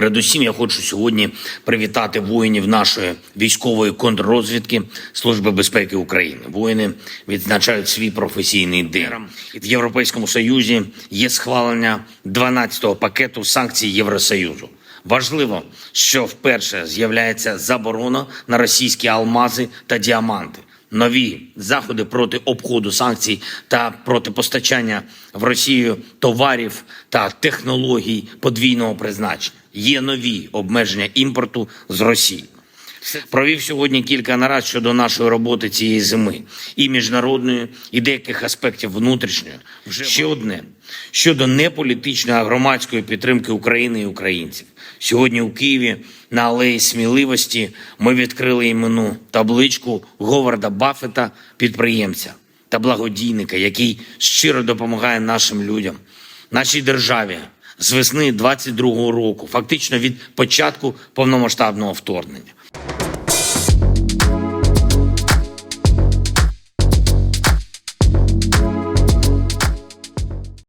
Передусім, я хочу сьогодні привітати воїнів нашої військової контррозвідки Служби безпеки України. Воїни відзначають свій професійний день. В Європейському Союзі є схвалення 12-го пакету санкцій Євросоюзу. Важливо, що вперше з'являється заборона на російські алмази та діаманти. Нові заходи проти обходу санкцій та проти постачання в Росію товарів та технологій подвійного призначення. Є нові обмеження імпорту з Росії. Провів сьогодні кілька нарад щодо нашої роботи цієї зими і міжнародної, і деяких аспектів внутрішньої. Вже ще одне щодо неполітичної, а громадської підтримки України і українців. Сьогодні у Києві на алеї сміливості ми відкрили іменну табличку Говарда Баффета, підприємця та благодійника, який щиро допомагає нашим людям, нашій державі з весни 22-го року, фактично від початку повномасштабного вторгнення.